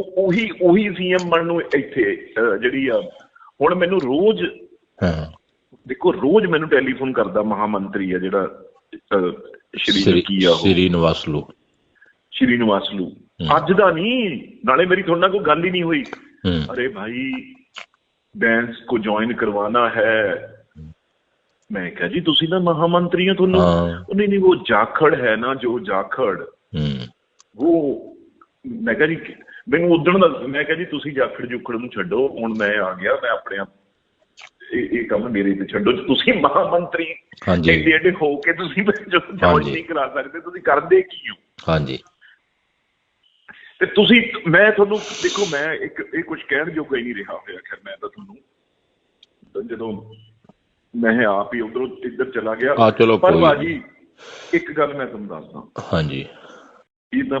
ਉਹੀ ਉਹੀ ਸੀਐਮ ਬਣਨ ਨੂੰ ਇੱਥੇ ਜਿਹੜੀ ਆ ਹੁਣ ਮੈਨੂੰ ਰੋਜ਼ ਹਾਂ। ਦੇਖੋ ਰੋਜ਼ ਮੈਨੂੰ ਟੈਲੀਫੋਨ ਕਰਦਾ ਮਹਾਮੰਤਰੀ ਆ ਜਿਹੜਾ ਸ਼੍ਰੀ ਕੀ ਆ ਉਹ। ਸ਼੍ਰੀ ਨਿਵਾਸਲੂ ਸ਼੍ਰੀ ਨਿਵਾਸਲੂ ਅੱਜ ਦਾ ਨਹੀਂ ਨਾਲੇ ਮੇਰੀ ਤੁਹਾਡੇ ਨਾਲ ਕੋਈ ਗੱਲ ਹੀ ਨਹੀਂ ਹੋਈ। ਅਰੇ ਭਾਈ ਬੈਂਸ ਕੋ ਜੁਆਇਨ ਕਰਵਾਉਣਾ ਹੈ। ਮੈਂ ਕਿਹਾ ਜੀ ਤੁਸੀਂ ਨਾ ਮਹਾਮੰਤਰੀ ਹੋ ਤੁਹਾਨੂੰ। ਨਹੀਂ ਨਹੀਂ ਉਹ ਜਾਖੜ ਹੈ ਨਾ ਜੋ ਜਾਖੜ। ਉਹ ਮੈਂ ਕਿਹਾ ਜੀ ਮੈਨੂੰ ਉਦਣ ਦਾ ਮੈਂ ਕਿਹਾ ਜੀ ਤੁਸੀਂ ਜਾਖੜ ਜੁਖੜ ਨੂੰ ਛੱਡੋ ਹੁਣ ਮੈਂ ਆ ਗਿਆ ਮੈਂ ਆਪਣੇ ਆਪ ਇਹ ਇਹ ਕੰਮ ਮੇਰੇ ਤੇ ਛੱਡੋ ਤੁਸੀਂ ਮਹਾਮੰਤਰੀ ਹਾਂਜੀ। ਐਡੇ ਹੋ ਕੇ ਤੁਸੀਂ ਜੋ ਹਾਂਜੀ। ਨਹੀਂ ਕਰਾ ਸਕਦੇ ਤੁਸੀਂ ਕਰਦੇ ਕੀ ਹੋ? ਹਾਂਜੀ। ਤੇ ਤੁਸੀਂ ਮੈਂ ਤੁਹਾਨੂੰ ਦੇਖੋ ਮੈਂ ਇੱਕ ਇਹ ਕੁਝ ਕਹਿਣ ਜੋ ਕੋਈ ਨਹੀਂ ਰਿਹਾ ਹੋਇਆ ਖੈਰ ਮੈਂ ਤਾਂ ਤੁਹਾਨੂੰ ਜਦੋਂ ਮੈਂ ਆਪ ਹੀ ਉਧਰੋਂ ਇੱਧਰ ਚਲਾ ਗਿਆ ਪਰ ਬਾਜੀ ਇੱਕ ਗੱਲ ਮੈਂ ਤੁਹਾਨੂੰ ਦੱਸਦਾ। ਹਾਂਜੀ। ਇਹ ਤਾਂ